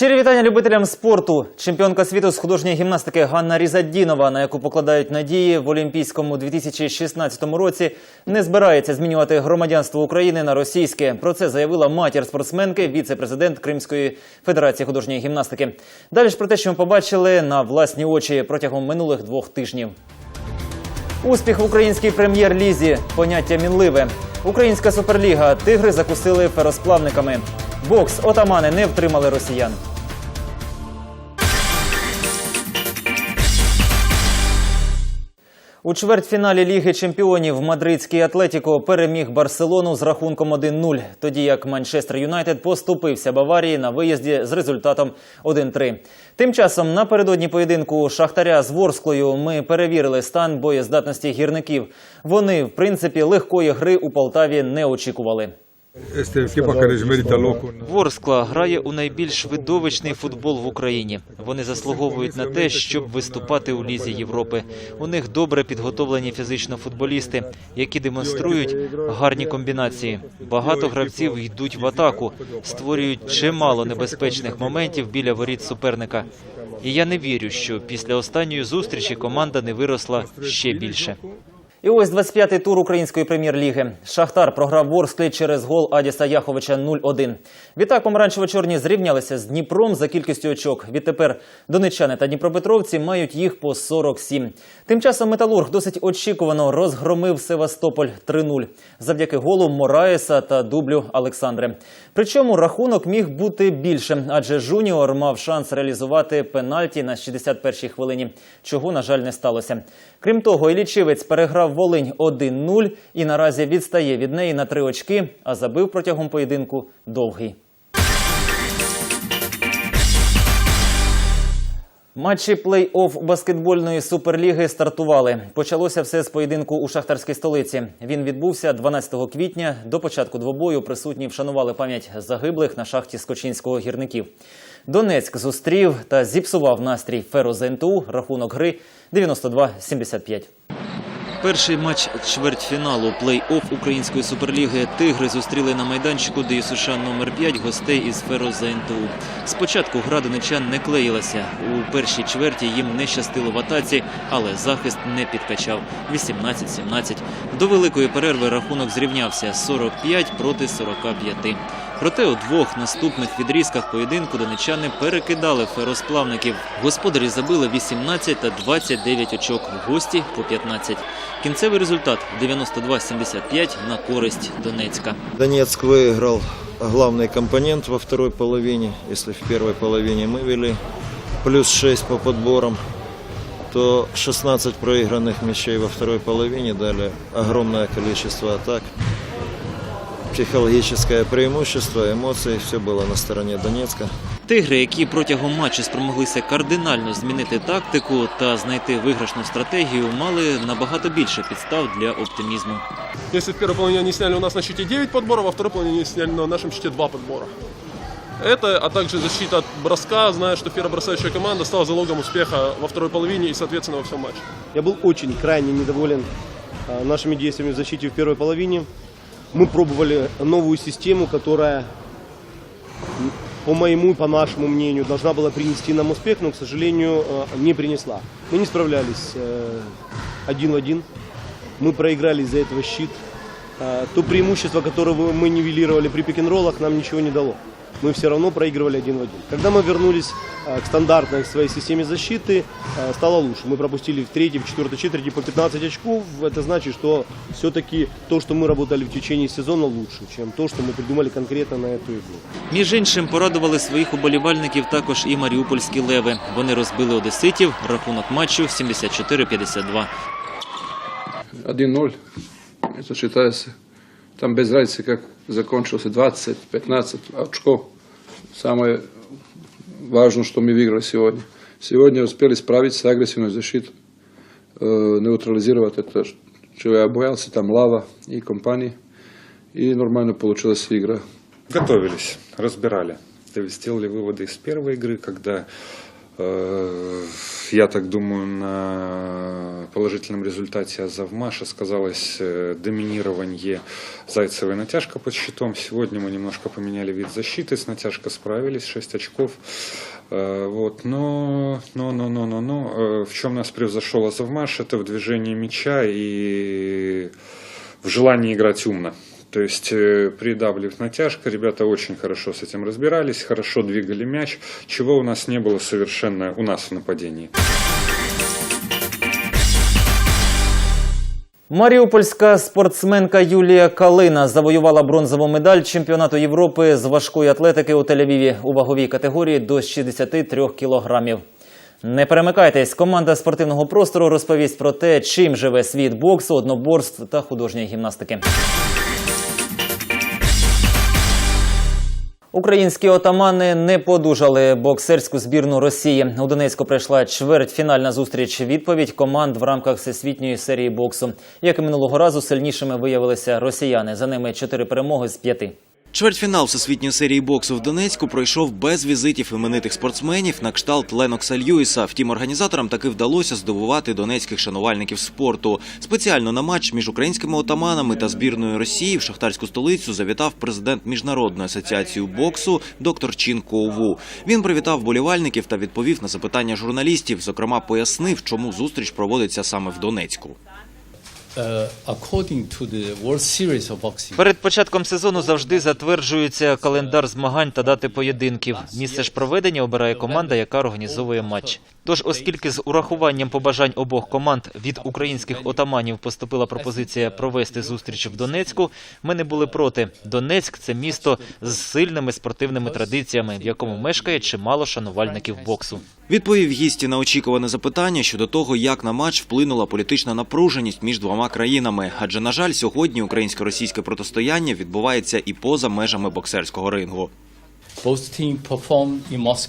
Щирі вітання любителям спорту. Чемпіонка світу з художньої гімнастики Ганна Різаддінова, на яку покладають надії в Олімпійському 2016 році, не збирається змінювати громадянство України на російське. Про це заявила матір спортсменки, віце-президент Кримської федерації художньої гімнастики. Далі ж про те, що ми побачили на власні очі протягом минулих двох тижнів. Успіх в українській прем'єр-лізі. Поняття мінливе. Українська суперліга. Тигри закусили феросплавниками. Бокс. Отамани не втримали росіян. У чвертьфіналі Ліги чемпіонів мадридський Атлетіко переміг Барселону з рахунком 1-0, тоді як Манчестер Юнайтед поступився Баварії на виїзді з результатом 1-3. Тим часом напередодні поєдинку Шахтаря з Ворсклою ми перевірили стан боєздатності гірників. Вони, в принципі, легкої гри у Полтаві не очікували. Ворскла грає у найбільш видовищний футбол в Україні. Вони заслуговують на те, щоб виступати у лізі Європи. У них добре підготовлені фізично футболісти, які демонструють гарні комбінації. Багато гравців йдуть в атаку, створюють чимало небезпечних моментів біля воріт суперника. І я не вірю, що після останньої зустрічі команда не виросла ще більше. І ось 25-й тур української прем'єр-ліги. Шахтар програв Ворсклі через гол Адіса Яховича 0-1. Відтак помаранчево-чорні зрівнялися з Дніпром за кількістю очок. Відтепер донечани та дніпропетровці мають їх по 47. Тим часом Металург досить очікувано розгромив Севастополь 3-0 завдяки голу Мораєса та дублю Олександри. Причому рахунок міг бути більшим, адже Жуніор мав шанс реалізувати пенальті на 61-й хвилині, чого, на жаль, не сталося. Крім того, Ілічівець переграв Волинь 1-0 і наразі відстає від неї на три очки, а забив протягом поєдинку довгий. Матчі плей-офф баскетбольної суперліги стартували. Почалося все з поєдинку у шахтарській столиці. Він відбувся 12 квітня. До початку двобою присутні вшанували пам'ять загиблих на шахті Скочинського гірників. Донецьк зустрів та зіпсував настрій Феро ЗНТУ. Рахунок гри 92-75. Перший матч чвертьфіналу плей-офф української суперліги Тигри зустріли на майданчику ДЮСШ номер 5 гостей із Феро ЗНТУ. Спочатку гра донечан не клеїлася. У першій чверті їм не щастило в атаці, але захист не підкачав. 18-17. До великої перерви рахунок зрівнявся 45 проти 45. Проте у двох наступних відрізках поєдинку донечани перекидали феросплавників. Господарі забили 18 та 29 очок, гості по 15. Кінцевий результат 92-75 на користь Донецька. Донецк выиграл главный компонент во второй половине. Если в первой половине мы вели плюс 6 по подборам, то 16 проигранных мячей во второй половине дали огромное количество атак. Психологическое преимущество, эмоции, все было на стороне Донецка. Тигри, які протягом матчу спромоглися кардинально змінити тактику та знайти виграшну стратегію, мали набагато більше підстав для оптимізму. Если в первой половине они сняли у нас на счете 9 подборов, во второй половине они сняли на нашем счете 2 подбора. Это, а также защита от броска, зная, что феробросающая команда стала залогом успеха во второй половине и, соответственно, во всем матче. Я был очень крайне недоволен а, нашими действиями в защите в первой половине. Мы пробовали новую систему, которая, м, по моему и по нашему мнению, должна была принести нам успех, но, к сожалению, э, не принесла. Мы не справлялись э, один в один. Мы проиграли из-за этого щит. А, То преимущество, которое мы нивелировали при пик-н-роллах, нам ничего не дало. Мы все равно проигрывали один в один. Когда мы вернулись а, к стандартной своей системе защиты, а, стало лучше. Мы пропустили в третьей, в четвертой четверти по 15 очков. Это значит, что все-таки то, что мы работали в течение сезона, лучше, чем то, что мы придумали конкретно на эту игру. Між іншим порадували своїх уболівальників також і маріупольські леви. Вони розбили одеситів. Рахунок матчу 74-52. 1-0. Это считается, там без разницы, как закончился 20-15 очков. Самое важное, что мы выиграли сегодня. Сегодня успели справиться с агрессивной защитой, нейтрализировать это, чего я боялся, там лава и компании. И нормально получилась игра. Готовились, разбирали. Сделали выводы из первой игры, когда Я так думаю, на положительном результате Азовмаша сказалось э, доминирование Зайцевой натяжка под щитом. Сегодня мы немножко поменяли вид защиты, с натяжкой справились, 6 очков. Э, Вот. Но, но, но, но, но, но, э, в чем нас превзошел Азовмаш, это в движении мяча и в желании играть умно. То есть, э, придавлив натяжка, ребята очень хорошо с этим разбирались, хорошо двигали мяч, чего у нас не было совершенно у нас в нападении. Маріупольська спортсменка Юлія Калина завоювала бронзову медаль чемпіонату Європи з важкої атлетики у Тель-Авіві у ваговій категорії до 63 кілограмів. Не перемикайтесь, команда спортивного простору розповість про те, чим живе світ боксу, одноборств та художньої гімнастики. Українські отамани не подужали боксерську збірну Росії. У Донецьку прийшла чвертьфінальна зустріч. Відповідь команд в рамках всесвітньої серії боксу. Як і минулого разу, сильнішими виявилися росіяни. За ними чотири перемоги з п'яти. Чвертьфінал всесвітньої серії боксу в Донецьку пройшов без візитів іменитих спортсменів на кшталт Ленокса Льюіса. Втім, організаторам таки вдалося здивувати донецьких шанувальників спорту. Спеціально на матч між українськими отаманами та збірною Росії в шахтарську столицю завітав президент міжнародної асоціації боксу доктор Чин Коуву. Він привітав болівальників та відповів на запитання журналістів. Зокрема, пояснив, чому зустріч проводиться саме в Донецьку. Перед початком сезону завжди затверджується календар змагань та дати поєдинків. Місце ж проведення обирає команда, яка організовує матч. Тож, оскільки з урахуванням побажань обох команд від українських отаманів поступила пропозиція провести зустріч в Донецьку, ми не були проти. Донецьк це місто з сильними спортивними традиціями, в якому мешкає чимало шанувальників боксу. Відповів гісті на очікуване запитання щодо того, як на матч вплинула політична напруженість між двома країнами. Адже, на жаль, сьогодні українсько-російське протистояння відбувається і поза межами боксерського рингу.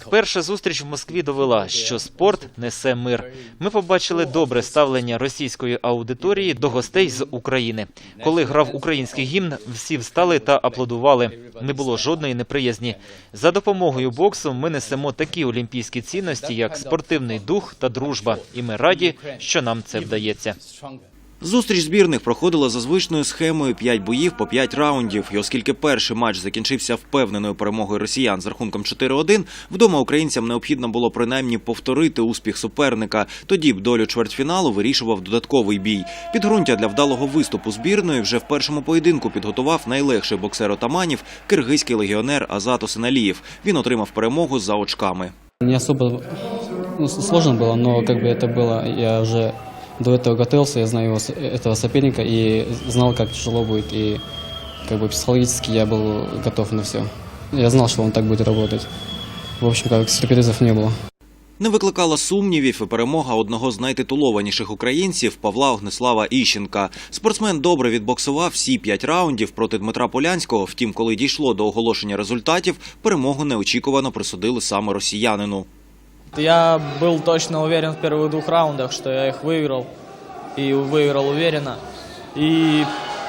Перша зустріч в Москві довела, що спорт несе мир. Ми побачили добре ставлення російської аудиторії до гостей з України. Коли грав український гімн, всі встали та аплодували. Не було жодної неприязні. За допомогою боксу ми несемо такі олімпійські цінності, як спортивний дух та дружба. І ми раді, що нам це вдається. Stronger. Зустріч збірних проходила за звичною схемою 5 боїв по 5 раундів. І оскільки перший матч закінчився впевненою перемогою росіян з рахунком 4-1, вдома українцям необхідно було принаймні повторити успіх суперника. Тоді б долю чвертьфіналу вирішував додатковий бій. Підґрунтя для вдалого виступу збірної вже в першому поєдинку підготував найлегший боксер отаманів киргизький легіонер Азат Осеналієв. Він отримав перемогу за очками. Не особо ну, с- сложно было, но как бы это было, я уже до этого готовился, я знаю его, с- этого соперника и знал, как тяжело будет, и как бы психологически я был готов на все. Я знал, что он так будет работать. В общем, как сюрпризов не было. Не викликала сумнівів і перемога одного з найтитулованіших українців Павла Огнислава Іщенка. Спортсмен добре відбоксував всі п'ять раундів проти Дмитра Полянського. Втім, коли дійшло до оголошення результатів, перемогу неочікувано присудили саме росіянину. Я был точно уверен в первых двух раундах, что я их выиграл. И выиграл уверенно. И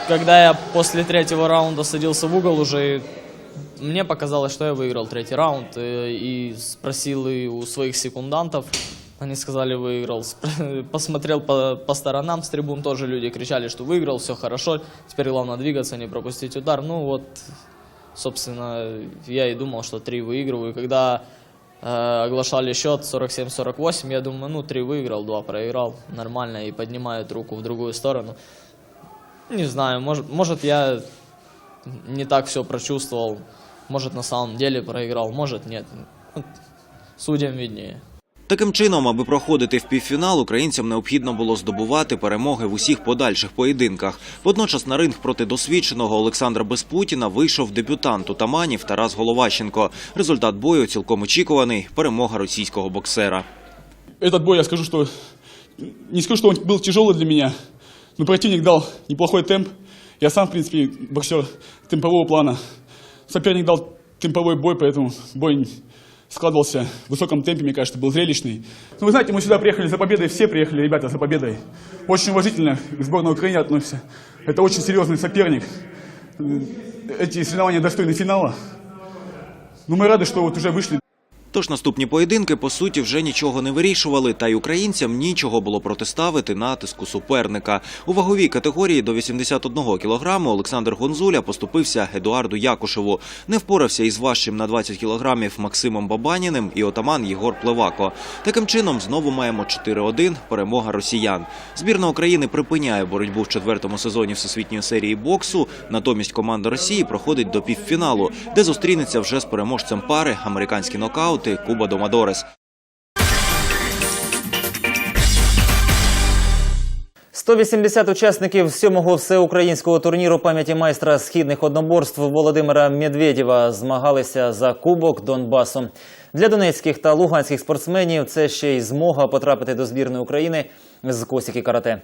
когда я после третьего раунда садился в угол уже, мне показалось, что я выиграл третий раунд. э, И спросил и у своих секундантов. Они сказали, выиграл. Посмотрел по, по сторонам с трибун, тоже люди кричали, что выиграл, все хорошо. Теперь главное двигаться, не пропустить удар. Ну вот, собственно, я и думал, что три выигрываю. Когда оглашали счет 47-48, я думаю, ну, три выиграл, два проиграл, нормально, и поднимает руку в другую сторону. Не знаю, может, может я не так все прочувствовал, может на самом деле проиграл, может нет. Судьям виднее. Таким чином, аби проходити в півфінал, українцям необхідно було здобувати перемоги в усіх подальших поєдинках. Водночас на ринг проти досвідченого Олександра Безпутіна вийшов дебютант утаманів Тарас Головащенко. Результат бою цілком очікуваний перемога російського боксера. Этот бой, я скажу, что не скажу, что он был тяжелый для меня, но противник дал неплохой темп. Я сам, в принципе, боксер темпового плана. Соперник дал темповой бой, поэтому бой складывался в высоком темпе, мне кажется, был зрелищный. Ну, вы знаете, мы сюда приехали за победой, все приехали, ребята, за победой. Очень уважительно к сборной Украины относимся. Это очень серьезный соперник. Эти соревнования достойны финала. Но мы рады, что вот уже вышли Тож наступні поєдинки по суті вже нічого не вирішували, та й українцям нічого було протиставити натиску суперника. У ваговій категорії до 81 кілограму Олександр Гонзуля поступився Едуарду Якушеву. Не впорався із важчим на 20 кілограмів Максимом Бабаніним і отаман Єгор Плевако. Таким чином знову маємо 4-1 перемога росіян. Збірна України припиняє боротьбу в четвертому сезоні всесвітньої серії боксу. Натомість команда Росії проходить до півфіналу, де зустрінеться вже з переможцем пари американські нокаути Куба Домадорес. 180 учасників сьомого всеукраїнського турніру пам'яті майстра східних одноборств Володимира Медведєва змагалися за кубок Донбасу. Для донецьких та луганських спортсменів це ще й змога потрапити до збірної України з косіки карате.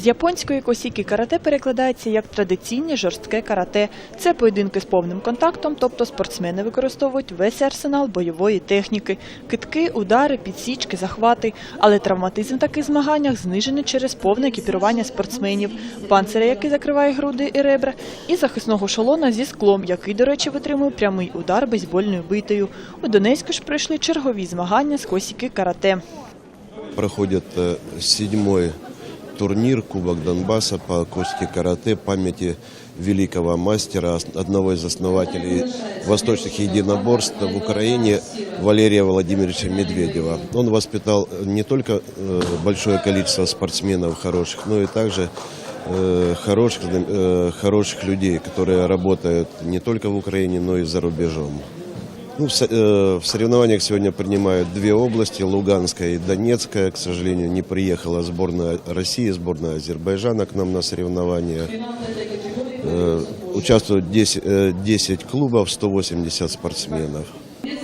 З японської косіки карате перекладається як традиційне жорстке карате. Це поєдинки з повним контактом, тобто спортсмени використовують весь арсенал бойової техніки, китки, удари, підсічки, захвати. Але травматизм в таких змаганнях знижений через повне екіпірування спортсменів, панциря, який закриває груди і ребра, і захисного шолона зі склом, який, до речі, витримує прямий удар бейсбольною битою. У Донецьку ж пройшли чергові змагання з косіки карате. проходит э, седьмой турнир Кубок Донбасса по кости карате памяти великого мастера, одного из основателей восточных единоборств в Украине Валерия Владимировича Медведева. Он воспитал э, не только э, большое количество спортсменов хороших, но и также э, хороших, хороших людей, которые работают не только в Украине, но и за рубежом. Ну, э, в соревнованиях сегодня принимают две области, Луганская и Донецкая. К сожалению, не приехала сборная России, сборная Азербайджана к нам на соревнования. Э, Участвуют 10, э, 10 клубов, 180 спортсменов.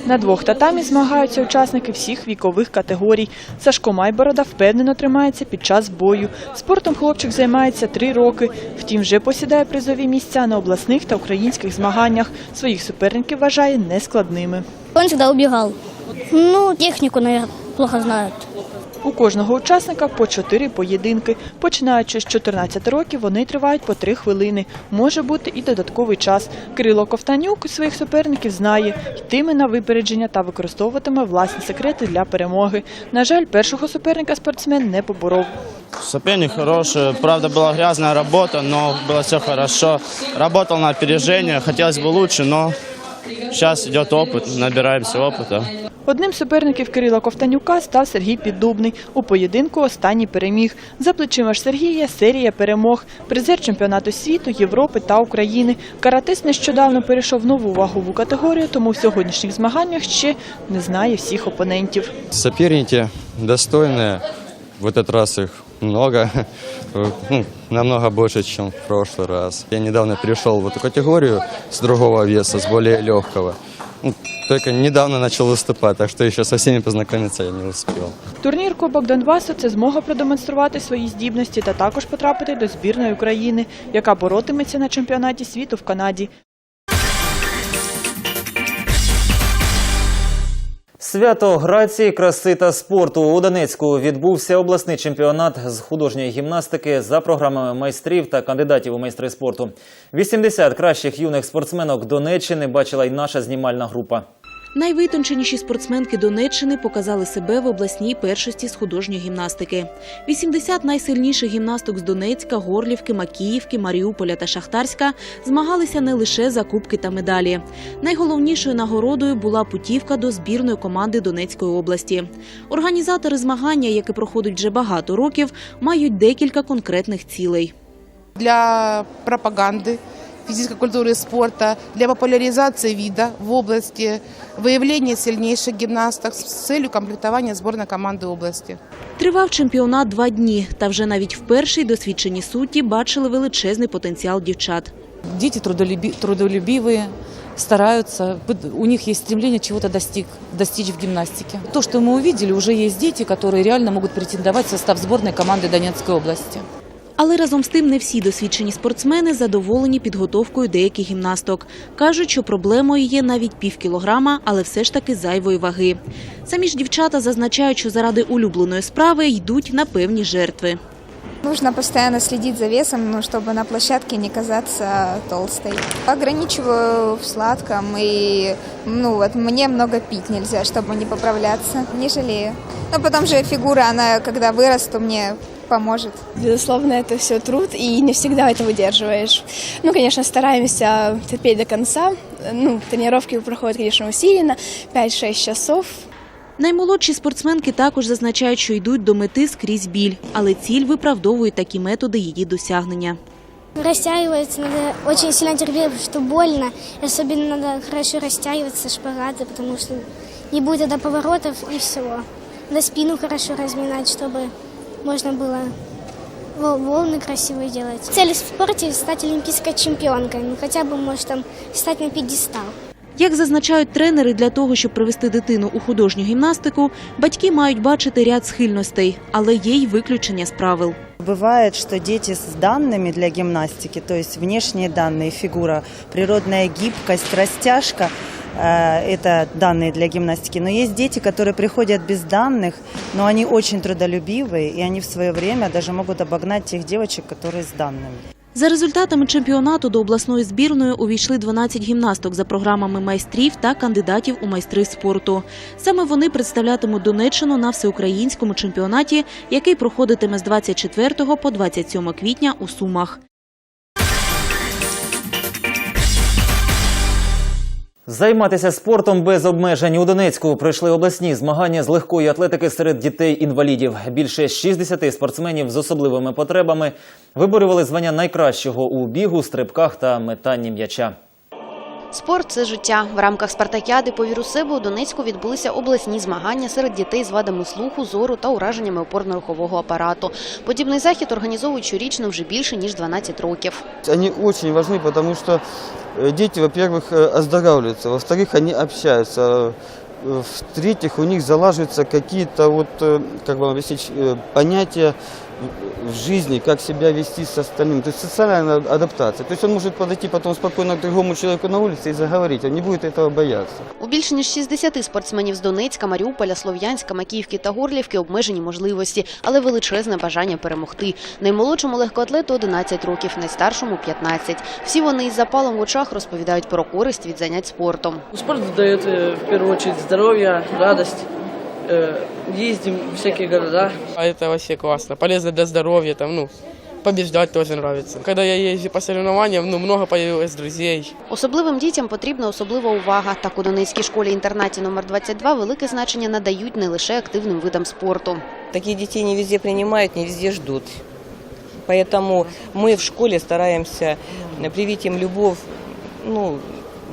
На двох татамі змагаються учасники всіх вікових категорій. Сашко Майборода впевнено тримається під час бою. Спортом хлопчик займається три роки. Втім, вже посідає призові місця на обласних та українських змаганнях. Своїх суперників вважає нескладними. Он завжди убегал. Ну, техніку, мабуть, плохо знают. У кожного учасника по чотири поєдинки. Починаючи з 14 років, вони тривають по три хвилини. Може бути і додатковий час. Кирило Ковтанюк своїх суперників знає, йтиме на випередження та використовуватиме власні секрети для перемоги. На жаль, першого суперника спортсмен не поборов. Соперник хороший, правда была грязная работа, но было все хорошо. Работал на опережение, хотелось бы лучше, но сейчас идет опыт, набираемся опыта. Одним з суперників Кирила Ковтанюка став Сергій Піддубний. У поєдинку останній переміг. За плечима ж Сергія серія перемог. Призер чемпіонату світу, Європи та України. Каратист нещодавно перейшов в нову вагову категорію, тому в сьогоднішніх змаганнях ще не знає всіх опонентів. Соперники достойные. В этот раз их много, ну, намного больше, чем в прошлый раз. Я недавно перешел в эту категорию с другого веса, с более легкого. Ну, только недавно начал выступать, так что еще со всеми познакомиться я не успел. Турнір Кубок Донбасу це змога продемонструвати свої здібності та також потрапити до збірної України, яка боротиметься на чемпіонаті світу в Канаді. Свято грації, краси та спорту у Донецьку відбувся обласний чемпіонат з художньої гімнастики за програмами майстрів та кандидатів у майстри спорту. 80 кращих юних спортсменок Донеччини бачила й наша знімальна група. Найвитонченіші спортсменки Донеччини показали себе в обласній першості з художньої гімнастики. 80 найсильніших гімнасток з Донецька, Горлівки, Макіївки, Маріуполя та Шахтарська змагалися не лише за кубки та медалі. Найголовнішою нагородою була путівка до збірної команди Донецької області. Організатори змагання, яке проходить вже багато років, мають декілька конкретних цілей. для пропаганды физической культуры и спорта, для популяризации вида в области, выявления сильнейших гимнасток с целью комплектования сборной команды области. Тривав чемпіонат два дні, та вже навіть в першій досвідчені судді бачили величезний потенціал дівчат. Дети трудолюби- трудолюбивые, стараются, у них есть стремление чего-то достиг, достичь в гимнастике. То, что мы увидели, уже есть дети, которые реально могут претендовать в состав сборной команды Донецкой области. Але разом з тим не всі досвідчені спортсмени задоволені підготовкою деяких гімнасток. Кажуть, що проблемою є навіть пів кілограма, але все ж таки зайвої ваги. Самі ж дівчата зазначають, що заради улюбленої справи йдуть на певні жертви. Нужно постоянно следить за весом, ну, чтобы на площадке не казаться толстой. Ограничиваю в сладком и, ну, вот мне много пить нельзя, чтобы не поправляться. Не жалею. Но потом же фигура, она, когда вырасту, мне поможет. Безусловно, это все труд, и не всегда это выдерживаешь. Ну, конечно, стараемся терпеть до конца. Ну, тренировки проходят, конечно, усиленно, 5-6 часов. Наймолодші спортсменки також зазначають, що йдуть до мети скрізь біль, але ціль виправдовують такі методи її досягнення. Растягиваться надо очень сильно терпеть, потому что больно. И особенно надо хорошо растягиваться, шпагаты, потому что не будет тогда поворотов и всего. Надо спину хорошо разминать, чтобы можно было вол- волны красивые делать. Цель в спорте – стать олимпийской чемпионкой. Ну, хотя бы, может, там, стать на пьедестал. Як зазначають тренери, для того, щоб привести дитину у художню гімнастику, батьки мають бачити ряд схильностей, але є й виключення з правил. Бывает, что дети с данными для гимнастики, то есть внешние данные, фигура, природная гибкость, растяжка, э, это данные для гимнастики. Но есть дети, которые приходят без данных, но они очень трудолюбивые, и они в свое время даже могут обогнать тех девочек, которые с данными. За результатами чемпіонату до обласної збірної увійшли 12 гімнасток за програмами майстрів та кандидатів у майстри спорту. Саме вони представлятимуть Донеччину на всеукраїнському чемпіонаті, який проходитиме з 24 по 27 квітня у Сумах. Займатися спортом без обмежень у Донецьку пройшли обласні змагання з легкої атлетики серед дітей-інвалідів. Більше 60 спортсменів з особливими потребами виборювали звання найкращого у бігу, стрибках та метанні м'яча. Спорт це життя. В рамках спартакіади по віру себе у Донецьку відбулися обласні змагання серед дітей з вадами слуху, зору та ураженнями опорно-рухового апарату. Подібний захід організовують щорічно вже більше ніж 12 років. Они очень важны, потому что э, дети, во-первых, э, оздоравливаются, во-вторых, они общаются, э, в-третьих, у них залаживаются какие-то вот, э, как вам объяснить, э, понятия в- в жизни, как себя вести с остальными. То есть социальная адаптация. То есть он может подойти потом спокойно к другому человеку на улице и заговорить, он не будет этого бояться. У більше ніж 60 спортсменів з Донецька, Маріуполя, Слов'янська, Макіївки та Горлівки обмежені можливості, але величезне бажання перемогти. Наймолодшому легкоатлету 11 років, найстаршому 15. Всі вони із запалом в очах розповідають про користь від занять спортом. Спорт дает э, в первую очередь здоровье, радость. Э, Ездим в всякие города. А это вообще классно, полезно для здоровья, там, ну, побеждать тоже нравится. Когда я езжу по соревнованиям, ну, много появилось друзей. Особливим дітям потрібна особлива увага. Так у Донецькій школі-інтернаті номер 22 велике значення надають не лише активним видам спорту. Таких детей не везде принимают, не везде ждут. Поэтому мы в школе стараемся привить им любовь ну,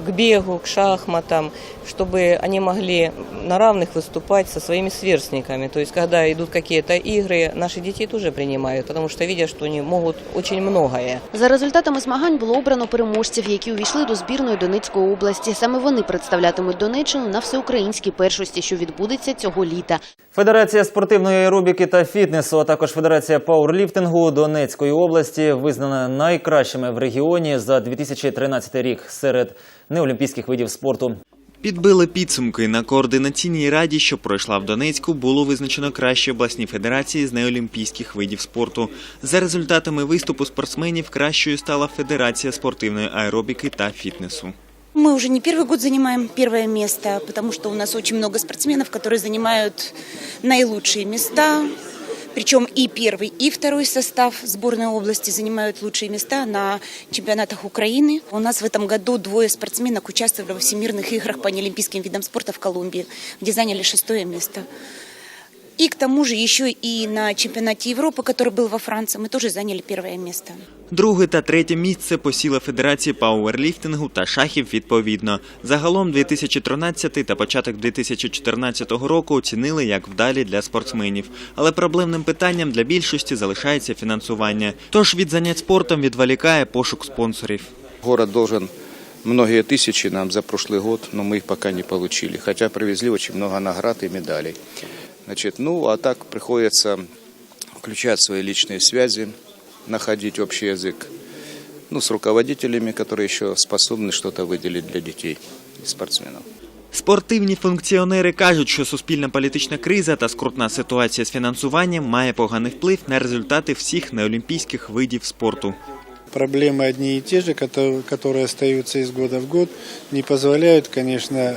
к бегу, к шахматам, чтобы они могли на равных выступать со своими сверстниками. То есть, когда идут какие-то игры, наши детей тоже принимают, потому что видят, что они могут очень многое. За результатами змагань було обрано переможців, які увійшли до збірної Донецької області. Саме вони представлятимуть Донеччину на всеукраїнській першості, що відбудеться цього літа. Федерація спортивної аеробіки та фітнесу, а також Федерація пауерліфтингу Донецької області визнана найкращими в регіоні за 2013 рік серед неолімпійських видів спорту. Підбили підсумки на координаційній раді, що пройшла в Донецьку, було визначено кращі обласні федерації з неолімпійських видів спорту. За результатами виступу спортсменів кращою стала Федерація спортивної аеробіки та фітнесу. Мы уже не первый год занимаем первое место, потому что у нас очень много спортсменов, которые занимают наилучшие места. Причем и первый, и второй состав сборной области занимают лучшие места на чемпионатах Украины. У нас в этом году двое спортсменок участвовали во всемирных играх по неолимпийским видам спорта в Колумбии, где заняли шестое место. И к тому же еще и на чемпионате Европы, который был во Франции, мы тоже заняли первое место. Друге та третє місце посіла Федерація пауерліфтингу та шахів відповідно. Загалом 2013 та початок 2014 року оцінили як вдалі для спортсменів. Але проблемним питанням для більшості залишається фінансування. Тож від занять спортом відволікає пошук спонсорів. Город должен многие тысячи нам за прошлый год, но мы их пока не получили. Хотя привезли очень много наград и медалей. Значит, ну, а так приходится включать свои личные связи, находить общий язык ну, с руководителями, которые еще способны что-то выделить для детей и спортсменов. Спортивні функціонери кажуть, що суспільна політична криза та скрутна ситуація з фінансуванням має поганий вплив на результати всіх неолімпійських видів спорту. Проблемы одни и те же, которые, которые остаются из года в год, не позволяют, конечно, э,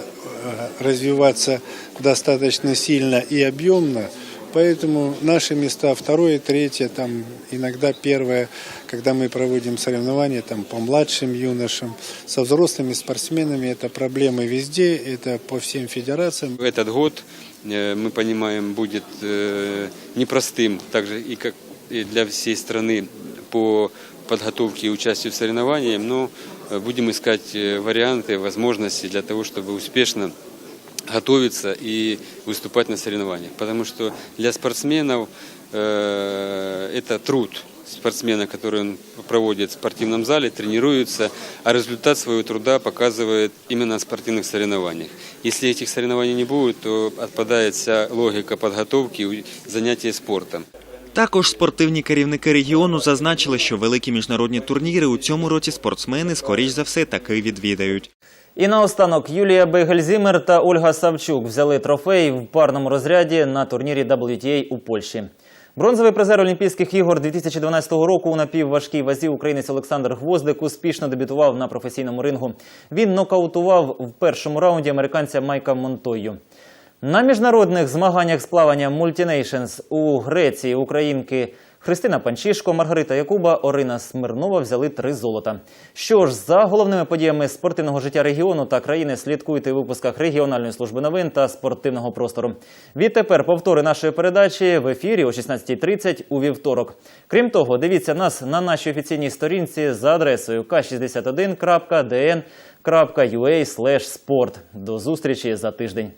развиваться достаточно сильно и объемно. Поэтому наши места второе, третье, там иногда первое, когда мы проводим соревнования там, по младшим юношам, со взрослыми спортсменами, это проблемы везде, это по всем федерациям. Этот год, э, мы понимаем, будет э, непростым, также и как и для всей страны по подготовке и участию в соревнованиях, но э, будем искать э, варианты, возможности для того, чтобы успешно готовиться и выступать на соревнованиях. Потому что для спортсменов э, это труд спортсмена, который он проводит в спортивном зале, тренируется, а результат своего труда показывает именно на спортивных соревнованиях. Если этих соревнований не будет, то отпадает вся логика подготовки и занятия спортом. Також спортивні керівники регіону зазначили, що великі міжнародні турніри у цьому році спортсмени, скоріш за все, таки відвідають. І наостанок Юлія Бейгельзімер та Ольга Савчук взяли трофей в парному розряді на турнірі WTA у Польщі. Бронзовий призер Олімпійських ігор 2012 року у напівважкій вазі українець Олександр Гвоздик успішно дебютував на професійному рингу. Він нокаутував в першому раунді американця Майка Монтою. На міжнародних змаганнях з плавання Multinations у Греції українки Христина Панчишко, Маргарита Якуба, Орина Смирнова взяли три золота. Що ж, за головними подіями спортивного життя регіону та країни слідкуйте у випусках регіональної служби новин та спортивного простору. Відтепер повтори нашої передачі в ефірі о 16.30 у вівторок. Крім того, дивіться нас на нашій офіційній сторінці за адресою k61.dn.ua sport. До зустрічі за тиждень.